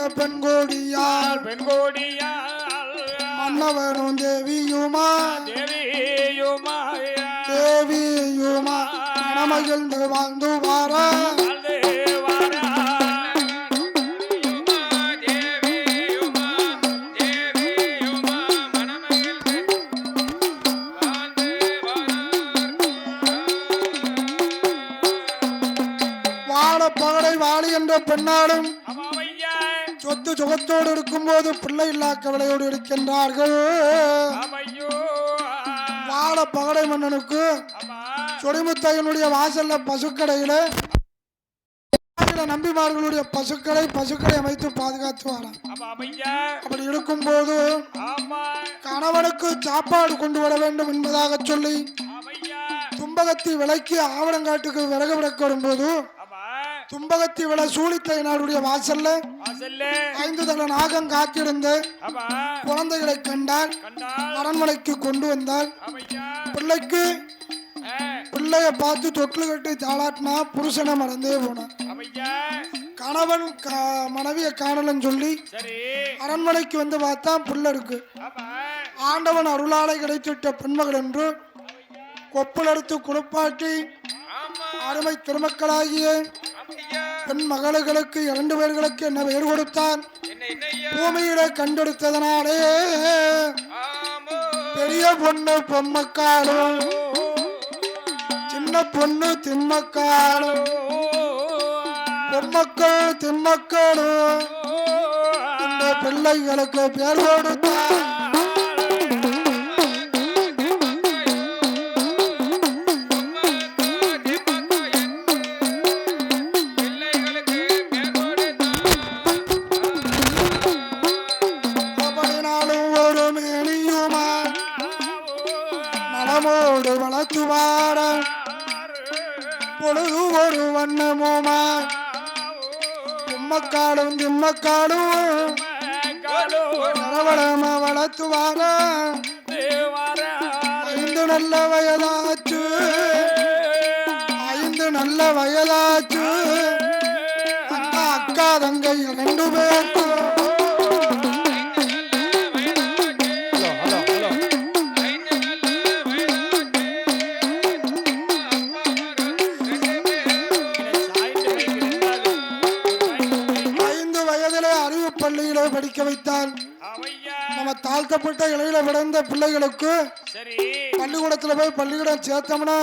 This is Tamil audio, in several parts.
என்ற பெண் கோடியால் பெண்கோடியால் மன்னவனும் தேவியுமா தேவியுமாயா தேவியுமா மனமகிழ்ந்து வாழ்ந்து வார. வாழ பகடை வாழி என்ற பெண்ணாலும் சொத்து சுகத்தோடு இருக்கும்போது பிள்ளை இல்லா கவலையோடு இருக்கின்றார்கள். வாழ பகடை மன்னனுக்கு சொடிமுத்தையனுடைய வாசல்ல பசுக்கடையில நம்பிமார்களுடைய பசுக்களை பசுக்களை அமைத்து பாதுகாத்து அப்படி இருக்கும்போது ஆமா. கணவனுக்கு சாப்பாடு கொண்டு வர வேண்டும் என்பதாக சொல்லி தும்பகத்தி விலைக்கு ஆவணங்காட்டுக்கு விறகு விளக்கு வரும்போது தும்பகத்தி விலை சூழித்தையனாருடைய வாசல்ல ஐந்து தல நாகம் காத்திருந்து குழந்தைகளை கண்டால் அரண்மனைக்கு கொண்டு வந்தால் பிள்ளைக்கு பிள்ளைய பார்த்து தொட்டில் கட்டி தாளாட்டினா புருஷனை மறந்தே போனான். கணவன் கா- மனைவியை காணலன்னு சொல்லி அரண்மனைக்கு வந்து பார்த்தா புள்ள இருக்கு. ஆண்டவன் அருளாலை கிடைத்திட்ட பெண்மகள் என்று கொப்பல் எடுத்து குளிப்பாட்டி அருமை திருமக்களாகிய பெண் மகளுக்கு இரண்டு பேர்களுக்கு என்ன பெயர் கொடுத்தான்? பூமியில கண்டெடுத்ததனாலே பெரிய பொண்ணு பொம்மக்காலும் சின்ன பொண்ணு திம்மக்காலும் பொம்மக்கள் திம்மக்களும் இந்த பிள்ளைகளுக்கு பேர் கொடுத்தான். படிக்க வைத்தான் நம்ம தாழ்த்தப்பட்ட இலையில விளைந்த பிள்ளைகளுக்கு பள்ளிக்கூடத்துல போய் பள்ளிக்கூடம் சேர்த்தோம்னா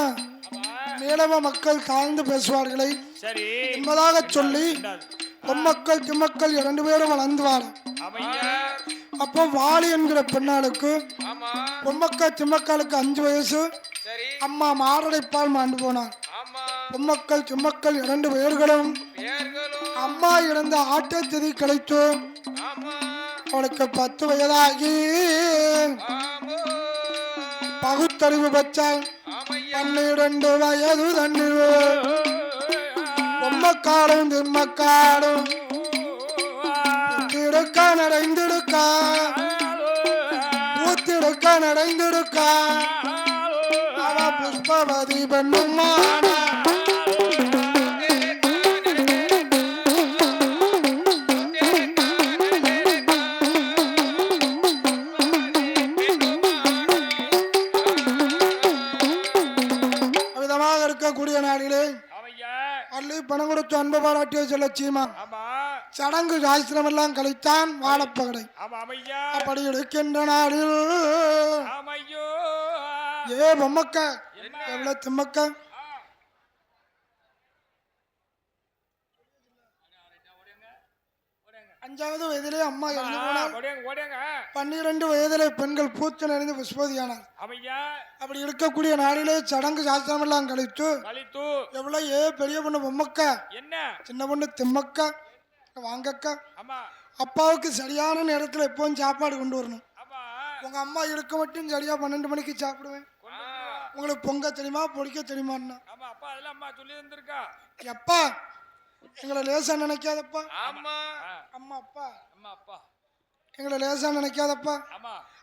மேலவ மக்கள் தாழ்ந்து பேசுவார்களே. என்பதாக சொல்லி பொம்மக்கள் திம்மக்கள் இரண்டு பேரும் வளர்ந்து வாழும் அவையா அப்போ வாலி என்கிற பெண்ணாளுக்கு பொம்மக்கள் திம்மக்களுக்கு அஞ்சு வயசு. அம்மா மாரடைப்பால் மாண்டு போனார். பொம்மக்கள் திம்மக்கள் இரண்டு பேர்களும் அம்மா இறந்த ஆட்டத்திதி கழித்து ஆமா பத்து வயதாகி பகுத்தறிவு பச்சான் ஆமையா பன்னிரண்டு வயது தண்ணீர் பொம்மக்காடும் திம்மக்காடும் ஊத்திடுக்க நடைந்திடுக்க. ஊத்திடுக்க நடைந்திடுக்க. அவ புஷ்பவதி பெண்ணுமான. செல்ல சீமா சடங்கு சாஸ்திரம் எல்லாம் கழித்தான் வாழப்பகடை அப்படி நாளில் ஆமையோ. ஏ பொம்மக்க? எவ்வளவு திம்மக்க? அஞ்சாவது வயதிலே அம்மா இறந்து போனார். பன்னிரண்டு வயதிலே பெண்கள் பூத்து நிறைந்து புஷ்பதியானார் அப்படி இருக்கக்கூடிய நாளிலே சடங்கு சாஸ்திரம் எல்லாம் கழித்து. எவ்வளவு ஏ பெரிய பொண்ணு பொம்மக்க என்ன? சின்ன பொண்ணு திம்மக்க வாங்கக்கா. அப்பாவுக்கு சரியான நேரத்தில் எப்பவும் சாப்பாடு கொண்டு வரணும். உங்க அம்மா இருக்க மட்டும் சரியா பன்னெண்டு மணிக்கு சாப்பிடுவேன். உங்களுக்கு பொங்க தெரியுமா பொடிக்க தெரியுமான்னா. ஆமா அப்பா எப்பா எங்களை லேசா நினைக்காதப்பா. ஆமா. அம்மா அப்பா. அம்மா அப்பா. எங்களை லேசா நினைக்காதப்பா.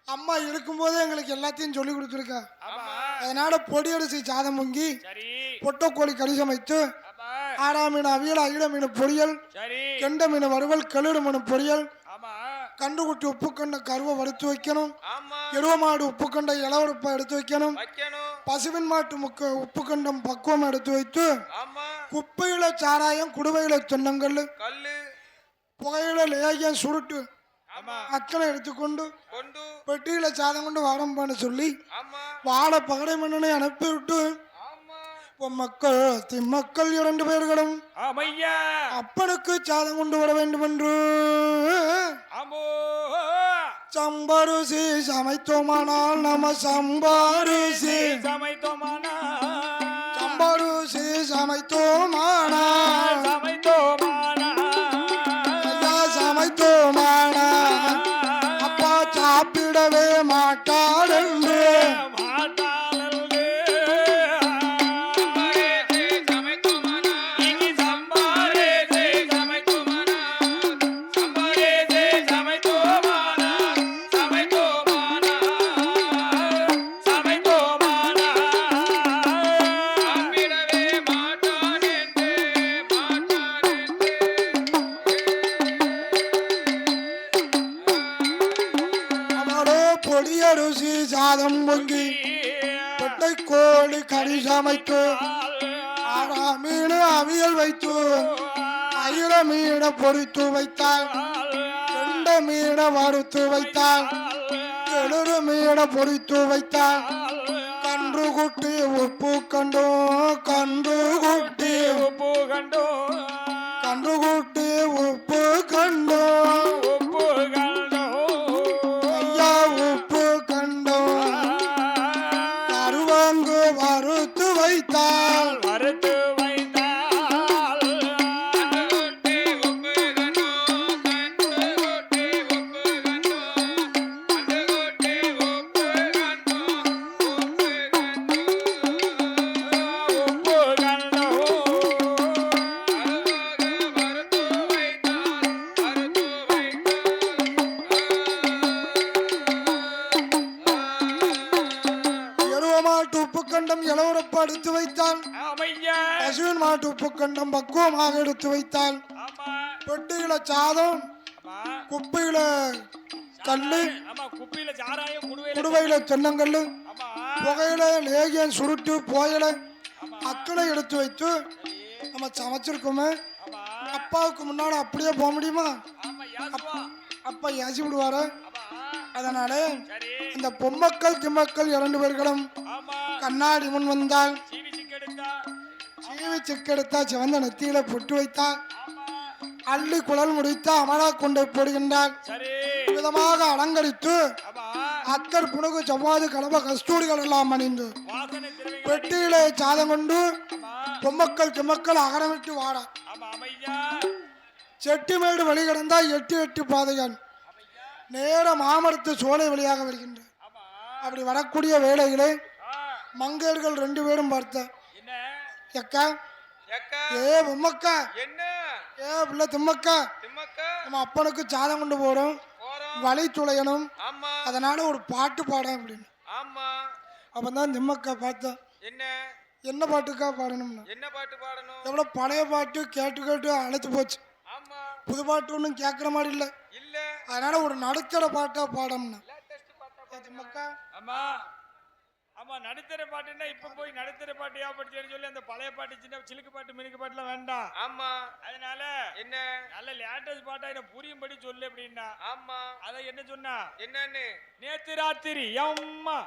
அம்மா இருக்கும்போதே எங்களுக்கு எல்லாத்தையும் சொல்லி கொடுத்துருக்கா அதனால பொடி அரிசி சாதம் பொங்கி பொட்டக்கோழி கறி சமைத்து ஆடா மீன் அவியல் அகில மீன் பொரியல் கெண்ட மீன் வறுவல் கெளுடு மீன் பொரியல் கண்டுகுட்டி உப்பு கண்ட கருவை வறுத்து வைக்கணும். எருவ மாடு உப்பு கண்ட இளவரப்பை எடுத்து வைக்கணும். பசுவின் மாட்டு முக்க உப்பு கண்டம் பக்குவம் எடுத்து வைத்து குப்பையில சாராயம் குடுவையில தென்னங்கல் கல்லு புகையில லேகியம் சுருட்டு ஆமா. அத்தனை எடுத்துக்கொண்டு கொண்டு பெட்டியில சாதம் கொண்டு வாரம்பான்னு சொல்லி ஆமா. வாழை பகடை மன்னனை அனுப்பிவிட்டு ஆமா. பொம்மக்கள் திம்மக்கள் இரண்டு பேர்களும் அப்பனுக்கு சாதம் கொண்டு வர வேண்டும் என்று சம்பருசி சமைத்தோமானால் நம்ம சம்பாருசி சமைத்தோமானா சமைத்தோமானால் சமைத்தோமானா அயிர பொறித்து வைத்தாள். கெண்ட மீனை வறுத்து வைத்தாள். எழுறு மீனை பொறித்து வைத்தாள். கன்று குட்டி உப்பு கண்டோ கன்று குட்டி உப்பு கண்டோ கன்று குட்டி உப்பு கண்டோ. ஆமையா பசுவின் மாட்டு உப்பு கண்டம் பக்குவமாக எடுத்து வைத்தாள் ஆமா. பெட்டியில சாதம் குப்பையில கல்லு குடுவையில தென்னங்கல்லு புகையில லேகியம் சுருட்டு போயல ஆமா. அக்கனை எடுத்து வைத்து நம்ம சமைச்சிருக்கோமே. அப்பாவுக்கு முன்னாடி அப்படியே போக முடியுமா? அப்பா ஏசி விடுவாரு? அதனால இந்த பொம்மக்கள் திம்மக்கள் இரண்டு பேர்களும் கண்ணாடி முன் வந்தால் சீவி சிக்கெடுத்தா சீவி சிக்கெடுத்தா சிவந்த நெத்தியில பொட்டு வைத்தால் ஆமா அள்ளி குழல் முடித்து அமலா கொண்டு போடுகின்றார் விதமாக அலங்கரித்து அத்தர் புனுகு செவ்வாது கலப கஸ்தூரிகள் எல்லாம் அணிந்து பெட்டியிலே சாதம் கொண்டு பொம்மக்கள் திம்மக்கள் அகரமிட்டு வாட. செட்டிமேடு வழி கிடந்தா எட்டு எட்டு பாதைகள் அமையா நேர மாமரத்து சோலை வழியாக வருகின்ற. அப்படி வரக்கூடிய வேளையிலே ஆ. மங்கையர்கள் ரெண்டு பேரும் பார்த்த. எக்கா ஏ பொம்மக்கா என்ன? ஏ பிள்ளை திம்மக்கா? திம்மக்கா? நம்ம அப்பனுக்கு சாதம் கொண்டு போறோம். வழி துளையணும். அதனால ஒரு பாட்டு பாட அப்படின்னு. ஆமா. அப்பதான் திம்மக்கா பார்த்தேன் என்ன? என்ன பாட்டுக்கா பாடணும்னு. என்ன பாட்டு பாடணும்? எவ்வளோ பழைய பாட்டு கேட்டு கேட்டு அழைத்து போச்சு. புது பாட்டு ஒன்றும் கேட்குற மாதிரி இல்லை. இல்ல. அதனால ஒரு நடுத்தர பாட்டா ஏ திம்மக்கா. ஆமா. ஆமா நடுத்தர பாட்டுன்னா இப்ப போய் நடுத்தர பாட்டு ஏற்படுத்தேன்னு சொல்லி அந்த பழைய பாட்டு சின்ன சிலுக்கு பாட்டு மினுக்கு பாட்டுலாம் வேண்டாம். ஆமா. அதனால என்ன? நல்ல லேட்டஸ்ட் பாட்டா என்ன புரியும்படி சொல்லு அப்படின்னா. ஆமா. அத என்ன சொன்னா? என்னன்னு? நேத்து ராத்திரி அம்மா.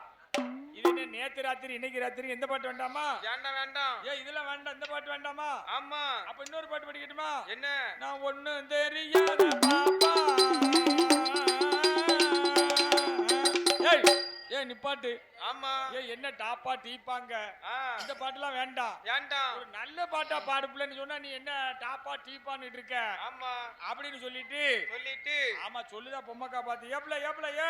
இது என்ன நேத்து ராத்திரி இன்னைக்கு ராத்திரி எந்த பாட்டு வேண்டாமா? வேண்டாம் வேண்டாம். ஏ இதெல்லாம் வேண்டாம் இந்த பாட்டு வேண்டாமா? ஆமா. அப்ப இன்னொரு பாட்டு படிக்கட்டுமா? என்ன? நான் ஒண்ணும் தெரியாத பாப்பா. ஏய் ஏய் நிப்பாட்டு. ஆமா. ஏய் என்ன டாப்பா டீப்பாங்க? இந்த பாட்டுலாம் வேண்டாம். வேண்டாம். ஒரு நல்ல பாட்டா பாடு பிள்ளைன்னு சொன்னா நீ என்ன டாப்பா டீப்பான்னு இருக்க? ஆமா. அப்படின்னு சொல்லிட்டு. சொல்லிட்டு. ஆமா சொல்லுதா பொம்மக்கா பாத்து. ஏப்ல ஏப்ல ஏ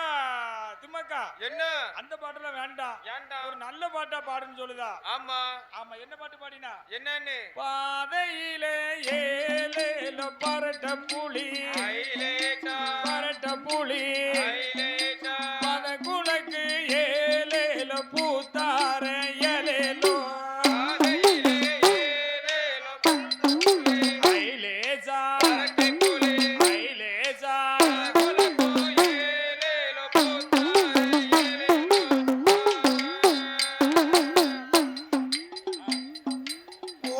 திம்மக்கா? என்ன? அந்த பாட்டுலாம் வேண்டாம். வேண்டாம். ஒரு நல்ல பாட்டா பாடுன்னு சொல்லுதா? ஆமா. ஆமா என்ன பாட்டு பாடினா? என்னன்னு? பாதையிலே ஏலேல பரட்ட புலி. பரட்ட புலி.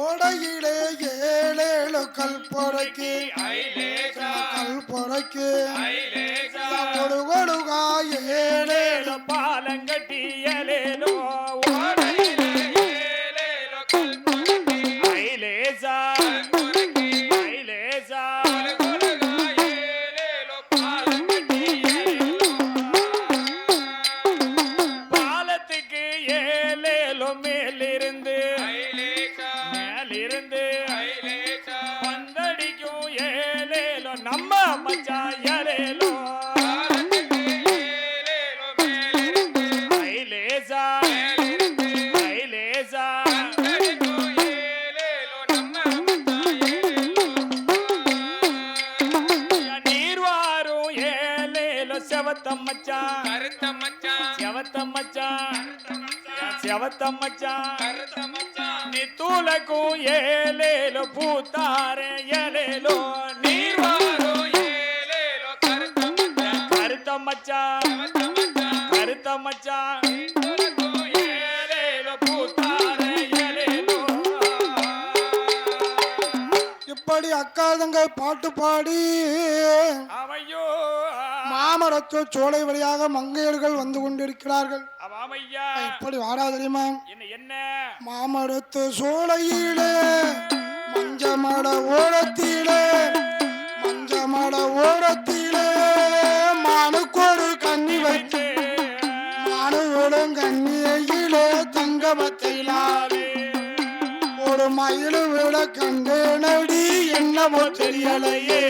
கோடையிலே ஏழேழு கல் பொறக்கு கல் பொறக்கு கொடுகொடுகா ஏழே నీ తూలకు ఏలేలో పూతారే ఎలేలో నీవారు ఏలేలో కరిత మచ్చా కరిత మచ్చా இப்படி அக்காதங்கள் பாட்டு பாடி அவையோ மாமரத்து சோலை வழியாக மங்கையர்கள் வந்து கொண்டிருக்கிறார்கள். எப்படி வாடா தெரியுமா? என்ன மாமரத்து சோலையிலே மஞ்சமட ஓரத்திலே மஞ்சமட ஓரத்திலே மானுக்கொரு கண்ணி வைத்து மானுவோடும் கண்ணியிலே தங்கமத்தையிலாவே ஒரு மயிலு விட கண்டேனடி என்னவோ தெரியலையே.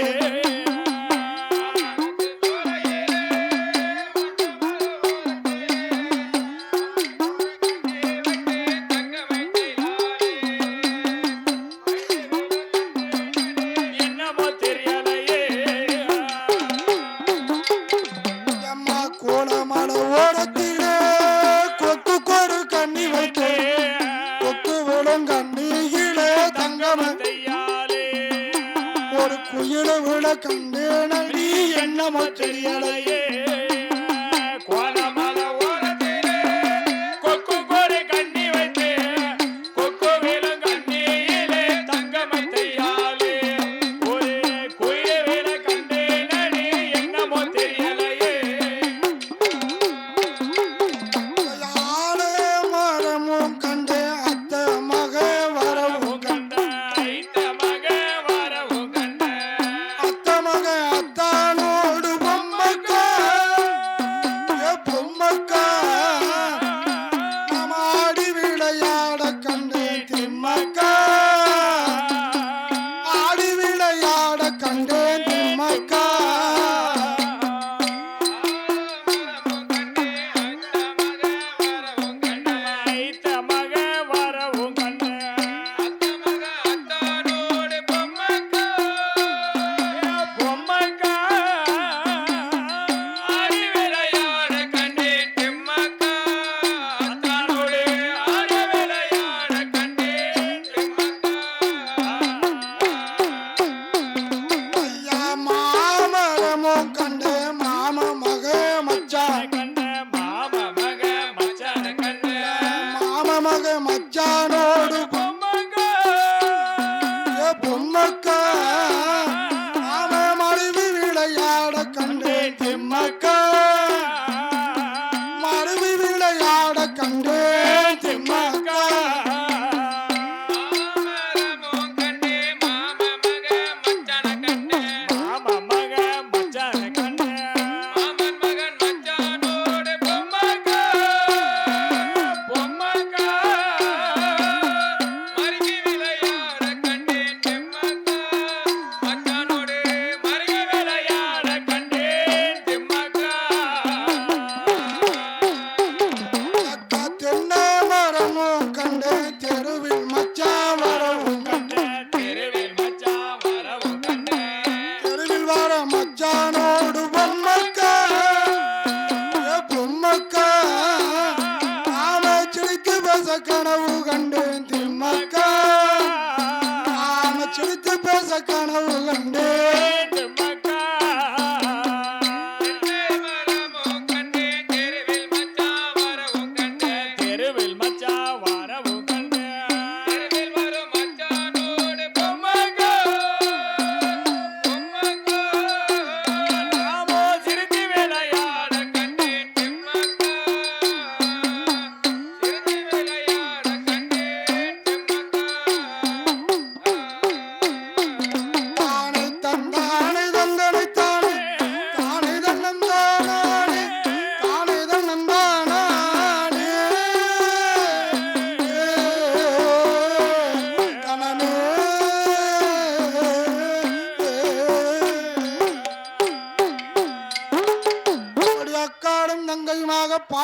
ನಮಗೆ ಮಜ್ಜಾನ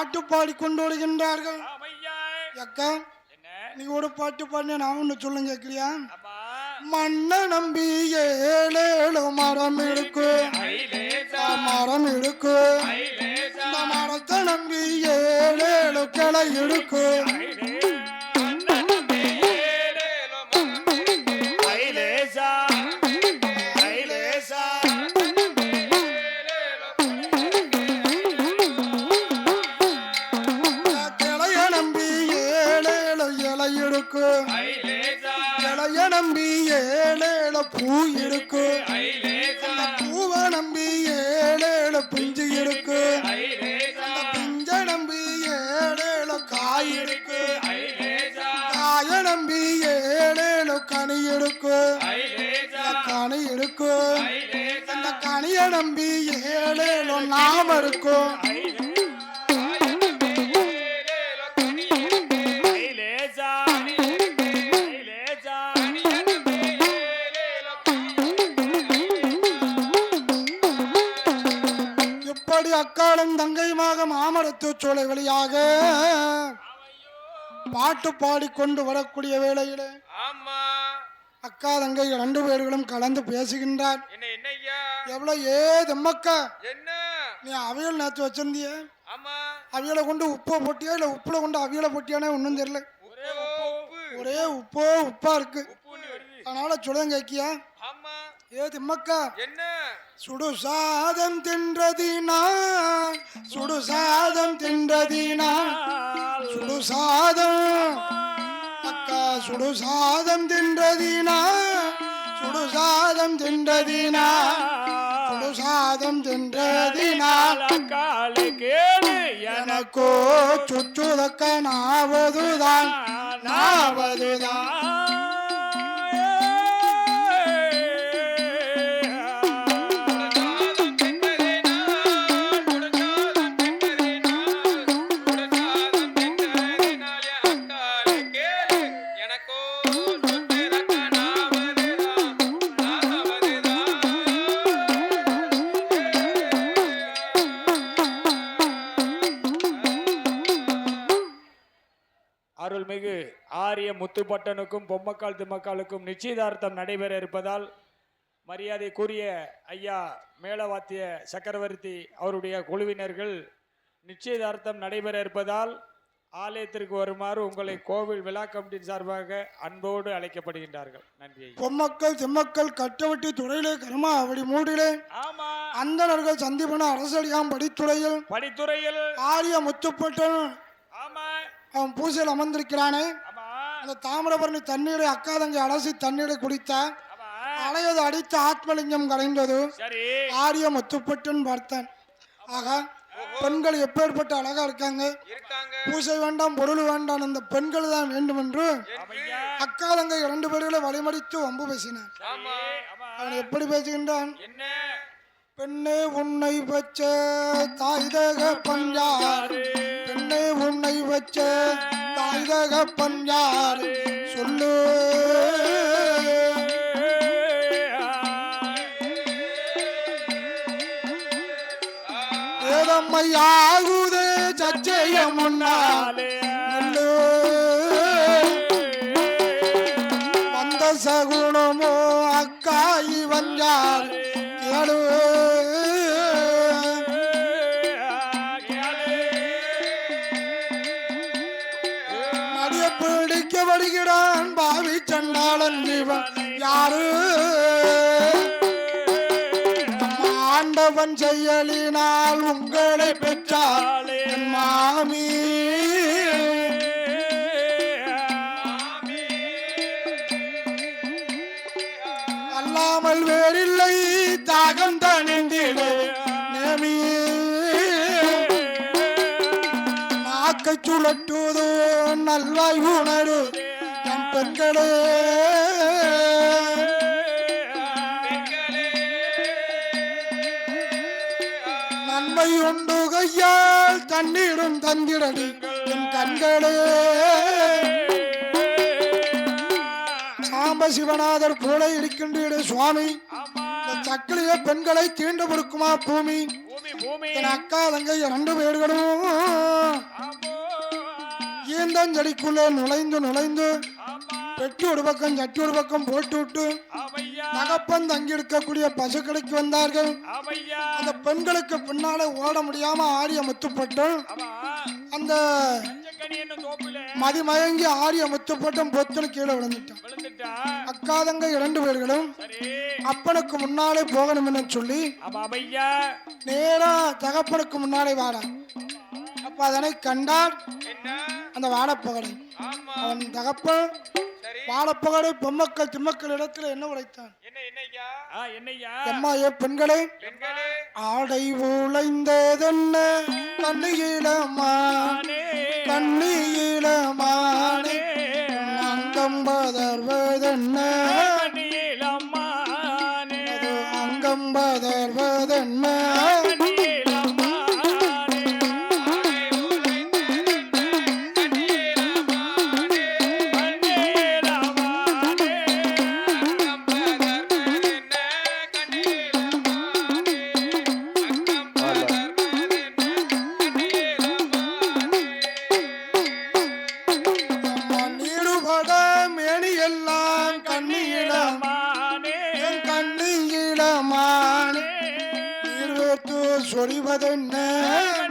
பாட்டு பாடிக்கொண்டு வருகின்றார்கள் ஆமையா அக்கா நீ ஒரு பாட்டு பாடின நான் ஒன்று சொல்லுங்க கேட்கலையா மண்ண நம்பி ஏழேழு மரம் இருக்கு. மரம் இருக்கு. மரத்தை நம்பி ஏழேழு கிளை இருக்கு. பூ இருக்கு அந்த பூவை நம்பி ஏழேழு பிஞ்சு இருக்கு. அந்த பிஞ்ச நம்பி ஏழேழு காய் இருக்கு. காய நம்பி ஏழேழு கனி இருக்கு. கனி இருக்கு. அந்த கனிய நம்பி ஏழேழு நாம இருக்கும் மாமரத்து சோலை வழியாக பாட்டு பாடிக்கொண்டு வரக்கூடிய வேளையிலே அக்கா தங்கை ரெண்டு பேர்களும் கலந்து பேசுகின்றார். என்ன என்னய்யா? எவ்வளோ ஏ தெம்மக்கா என்ன? நீ அவியல் நேற்று வச்சிருந்திய. அவியலை கொண்டு உப்பை போட்டியா இல்லை உப்புல கொண்டு அவியலை போட்டியானே ஒன்றும் தெரியல. ஒரே உப்பு. உப்போ இருக்கு. அதனால சொல்லுங்க கேக்கியா ஆமா. ஏ திம்மக்கா என்ன? சுடு சாதம் தின்றதினா சுடு சாதம் தின்றதினா சுடு சாதம் அக்கா சுடு சாதம் தின்றதினா சுடு சாதம் தின்றதினா சுடு சாதம் தின்றதினா காலு கேளு எனக்கோ சுற்றுதக்க நாவதுதான் நாவதுதான். முத்துப்பட்டனுக்கும் பொம்மக்கால் திம்மக்காலுக்கும் நிச்சயதார்த்தம் நடைபெற இருப்பதால் மரியாதைக்குரிய ஐயா மேலவாத்திய சக்கரவர்த்தி அவருடைய குழுவினர்கள் நிச்சயதார்த்தம் நடைபெற இருப்பதால் ஆலயத்திற்கு வருமாறு உங்களை கோவில் விழா கமிட்டியின் சார்பாக அன்போடு அழைக்கப்படுகின்றார்கள். நன்றி. பொம்மக்கள் திம்மக்கள் கட்டவட்டி துறையிலே கர்மா அவடி மூடிலே. ஆமா. அந்தணர்கள் சந்திப்பன அரசடியாம் படித்துறையில். படித்துறையில். ஆரிய முத்துப்பட்டன் ஆமா. அவன் பூசையில் அமர்ந்திருக்கிறானே. அந்த தாமிரபரணி தண்ணீரை அக்காதங்கை அலசி தண்ணீரை குடித்தான் ஆமா. அலையது அடித்து ஆத்மலிங்கம் கலைந்தது. ஆரிய முத்துப்பட்டன் பார்த்தான். ஆகா பெண்கள் எப்பேற்பட்ட அழகா இருக்காங்க? பூசை வேண்டாம் பொருள் வேண்டாம் இந்த பெண்கள் தான் வேண்டும் என்று அக்காதங்கை இரண்டு பேர்களை வழிமடித்து வம்பு பேசினான். அவன் எப்படி பேசுகின்றான்? பெண்ணே உன்னை வச்ச தாய்தக பஞ்சார் பெண்ணே உன்னை வச்ச தாய்தக பஞ்சார் சொல்லு. ஏதம்மையாகுதே சச்சைய சச்சையம் முன்னாலே. சொல்லு. வந்த சகுணமோ அக்காயி வந்தார். கேளு பாவி சண்டாளன் இவன் யாரு? ஆண்டவன் செயலினால் உங்களை பெற்றார் என் மாமி. அல்லாமல் வேறில்லை தாகம் தணிந்திடு நேமி. நாக்கை சுழட்டுவது நல்வாய் உணரு பெண்களே. நன்மை உண்டு கையால் தண்ணீரும் தந்திடடி என் கண்களே. சாம்ப சிவநாதர் போல இருக்கின்றீடு சுவாமி. சக்கிலிய பெண்களை தீண்டு கொடுக்குமா பூமி? என் அக்கா தங்கை ரெண்டு பேர்களும். ஈந்தஞ்செடிக்குள்ளே நுழைந்து நுழைந்து பெட்டி ஒரு பக்கம் சட்டி ஒரு பக்கம் போட்டு விட்டு நகப்பன் தங்கி இருக்கக்கூடிய பசுக்கடைக்கு வந்தார்கள். அந்த பெண்களுக்கு பின்னாலே ஓட முடியாம ஆரிய முத்துப்பட்டும் அந்த மதிமயங்கி ஆரிய முத்துப்பட்டும் பொத்துன்னு கீழே விழுந்துட்டான். விழுந்துட்டா? அக்காதங்க இரண்டு பேர்களும் அப்பனுக்கு முன்னாலே போகணும்னு சொல்லி ஆமா ஆமையா நேரா தகப்பனுக்கு முன்னாலே வாடா. அப்ப அதனை கண்டார். என்ன? அந்த வாடப்பகடை அவன் தகப்பன் சரி வாடப்பகடை பொம்மக்கள் திம்மக்கள் இடத்துல என்ன உரைத்தான்? எம்மா ஏ பெண்களே பெண்களே. ஆடை உழைந்ததென்ன? கண்ணியிலமானே கண்ணியிலமானே அங்கம் பதர்வதென்ன? அங்கம் பதர்வதென்ன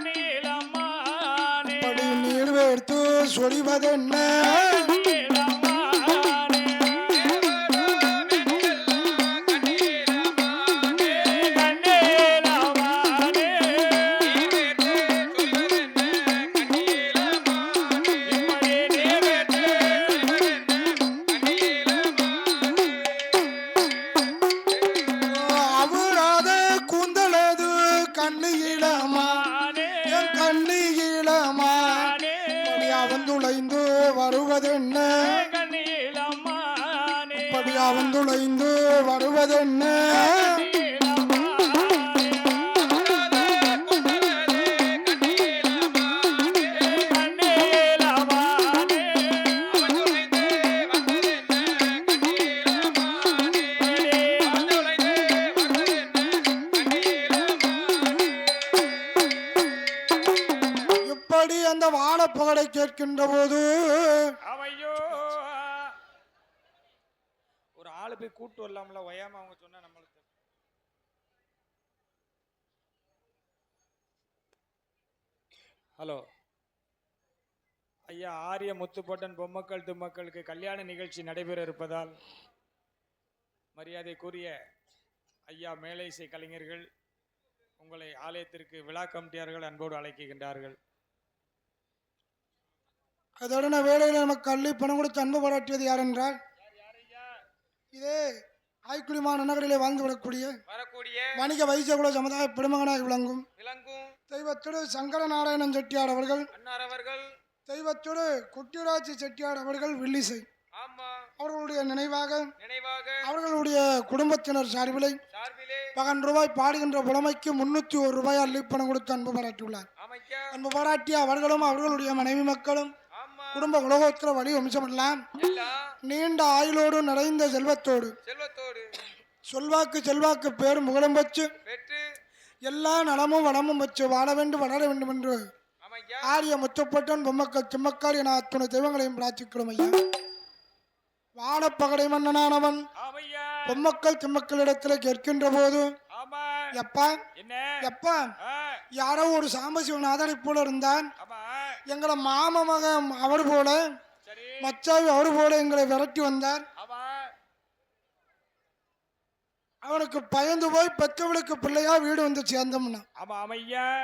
நீலம்மானே படி நீர் வேர்த்து சொரிவதென்ன பாடை கேட்கின்ற போது ஒரு ஆளு போய் கூட்டு வரலாம்ல ஒயாம அவங்க சொன்னா நம்மளுக்கு ஹலோ. ஐயா ஆரிய முத்துப்பட்டன் பொம்மக்கள் தும்மக்களுக்கு கல்யாண நிகழ்ச்சி நடைபெற இருப்பதால் மரியாதைக்குரிய ஐயா மேலை இசை கலைஞர்கள் உங்களை ஆலயத்திற்கு விழா கமிட்டியார்கள் அன்போடு அழைக்கின்றார்கள். அதோட வேலையில் நமக்கு அள்ளி பணம் கொடுத்து அன்பு பாராட்டியது யார் என்றால் இதே ஆய்க்குடிமா நன்னகரிலே வாழ்ந்து விடக்கூடிய வணிக வைசியகுல சமுதாய பெருமகனாக விளங்கும் தெய்வத்தோடு சங்கர நாராயணன் செட்டியார் அவர்கள் தெய்வத்தோடு குட்டிராஜ் செட்டியார் அவர்கள் வில்லிசை. அவர்களுடைய நினைவாக நினைவாக அவர்களுடைய குடும்பத்தினர் சார்பிலை பகன் ரூபாய் பாடுகின்ற புலமைக்கு முன்னூற்றி ஒரு ரூபாய் அள்ளி பணம் கொடுத்து அன்பு பாராட்டியுள்ளார். அன்பு பாராட்டிய அவர்களும் அவர்களுடைய மனைவி மக்களும் குடும்ப உலகோத்திர வழி வம்சமெல்லாம் நீண்ட ஆயுளோடு நிறைந்த செல்வத்தோடு. செல்வத்தோடு. சொல்வாக்கு செல்வாக்கு பேரும் புகழும் வச்சு எல்லா நலமும் வளமும் வச்சு வாழ வேண்டும் வளர வேண்டும் என்று ஆரிய முத்துப்பட்டன் பொம்மக்கள் திம்மக்கால் என அத்துணை தெய்வங்களையும் பிரார்த்திக்கிறோம் ஐயா. வாழப்பகடை மன்னனானவன் பொம்மக்கள் திம்மக்களிடத்துல கேட்கின்ற போது எப்பா? எப்பா? யாரோ ஒரு சாம்பசிவநாதனை போல இருந்தான். எங்களை மாம மகன் அவர் போல மச்சாவி அவர் போல எங்களை விரட்டி வந்தார். அவனுக்கு பயந்து போய் பெத்தவளுக்கு பிள்ளையா வீடு வந்து சேர்ந்தோம்னா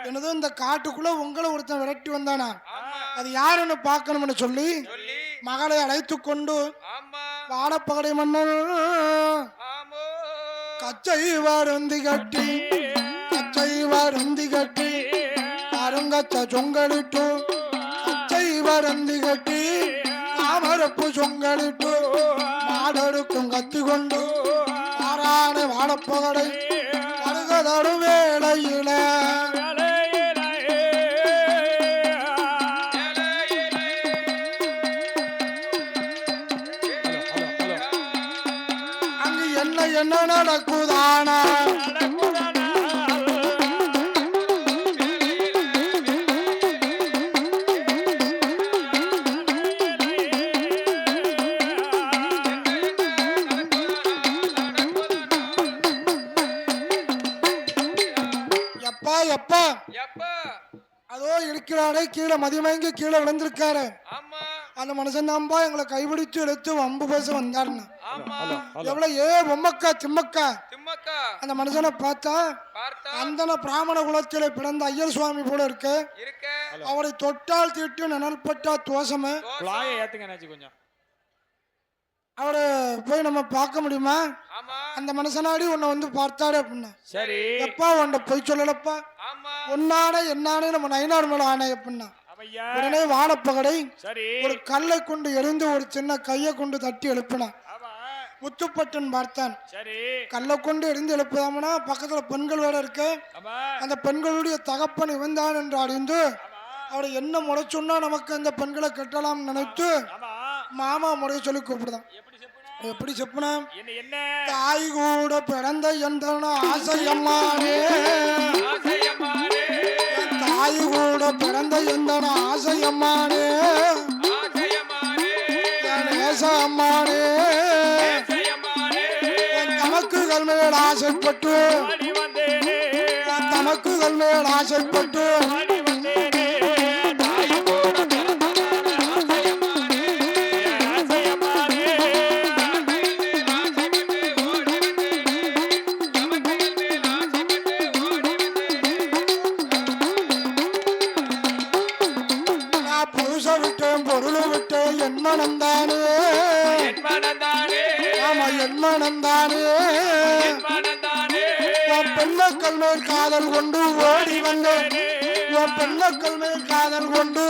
என்னதோ இந்த காட்டுக்குள்ள உங்களை ஒருத்தன் விரட்டி வந்தானா? அது யாருன்னு பார்க்கணும்னு சொல்லி மகளை அழைத்து கொண்டு வாழப்பகடை மன்னன் கச்சை வருந்தி கட்டி கச்சை வருந்தி கட்டி கருங்கத்த சொங்களிட்டு பரந்து கட்டி தாமரப்பு சொங்கலிட்டு மாடெடுக்கும் கத்தி கொண்டு ஆறான வாழப்பகடை அருகதடு வேளையில. எப்பா? அதோ இருக்கிறாரே கீழே மதியமயங்கி கீழே விழுந்திருக்காரு. ஆமா. அந்த மனுஷன் தான்பா எங்களை கைபிடிச்சு எடுத்து வம்பு பேச வந்தாருன்னு. ஆமா. எவ்வளவு ஏ பொம்மக்கா திம்மக்கா. திம்மக்கா. அந்த மனுஷனை பார்த்தா பார்த்தா? அந்தன பிராமண குலத்திலே பிறந்த ஐயர் சுவாமி போல இருக்கு. அவரை தொட்டால் தீட்டு நிழல்பட்டா என்னாச்சு கொஞ்சம். அவரை போய் நம்ம பார்க்க முடியுமா? அந்த மனுஷனாடி உன்னை வந்து பார்த்தாரு அப்படின்னா. சரி. எப்பா உன்னை பொய் சொல்லலப்பா. ஆமா. உன்னானே என்னானே நம்ம நயினார் மேல ஆனே அப்படின்னா. உடனே வானப்பகடை ஒரு கல்லை கொண்டு எரிந்து ஒரு சின்ன கையை கொண்டு தட்டி எழுப்பினான் முத்துப்பட்டன் பார்த்தான். கல்லை கொண்டு எரிந்து எழுப்புதாமனா? பக்கத்துல பெண்கள் வேற இருக்கு. அந்த பெண்களுடைய தகப்பன் இவன்தான் என்று அறிந்து அவரை என்ன முறை சொன்னா நமக்கு அந்த பெண்களை கட்டலாம் நினைத்து மாமா முறையை சொல்லி கூப்பிடுதான். எப்படி செப்புனா? தாய் கூட பிறந்த எந்த ஆசையம்மானே என் தாய் கூட பிறந்த எந்த நேச அம்மானே தமக்குகள் மேல் ஆசைப்பட்டு. தமக்குகள் மேல் ஆசைப்பட்டு. உன் பெண்ணக்கள் மேல் காதல் கொண்டு ஓடி வந்தேன். உன் பெண்ணக்கள் மேல் காதல் கொண்டு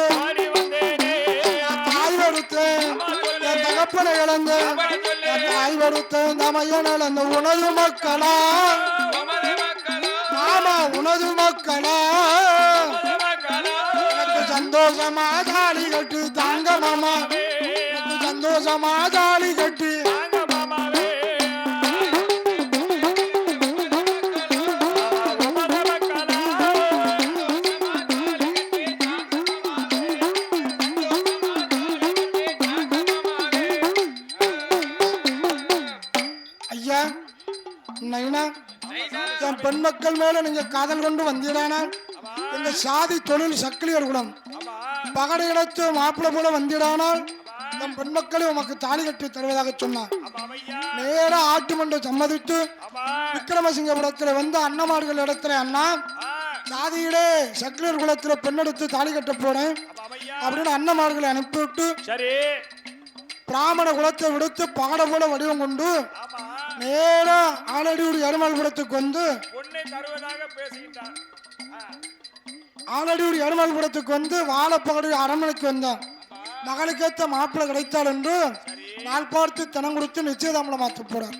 தாய் வருத்தேன் என் தகப்பனை இழந்தேன். தாய் வருத்தேன் தமையன் இழந்த உனது மக்களா? ஆமா உனது மக்களா? சந்தோஷமா தாலி கட்டு தாங்க மாமா. சந்தோஷமா தாலி கட்டு மக்கள் மேல நீங்க காதல் கொண்டு வந்தீடானால் எங்க சாதி தொழில் சக்கிலியர் ஆமா பகடை இடத்து மாப்பிள்ளை போல வந்திடானால் என் பெண் மக்களை உமக்கு தாலி கட்டி தருவதாக ஐயா நேரா ஆட்டு மண்டை சம்மதித்து விக்ரமசிங்கபுரத்துல வந்து அண்ணமார்கள் இடத்துல அண்ணா சாதியிலே சக்கிலியர் குலத்துல பெண்ணெடுத்து தாலி கட்ட ஐயா அப்படின்னு அண்ணமார்களை அனுப்பிவிட்டு பிராமண குலத்தை விடுத்து பகடை போல வடிவம் கொண்டு நேரா ஆலடியூர் எருமாள் வந்து பொண்ணை தருவதாக பேசுகின்றார். ஆலடியூர் எருமாள் குலத்துக்கு வந்து வாழப்பகடி அரண்மனைக்கு வந்தான். மகளுக்கேத்த மாப்பிள்ளை கிடைத்தால் என்று நாள் பார்த்து தனம் கொடுத்து நிச்சயதாமலம் மாற்ற போறார்.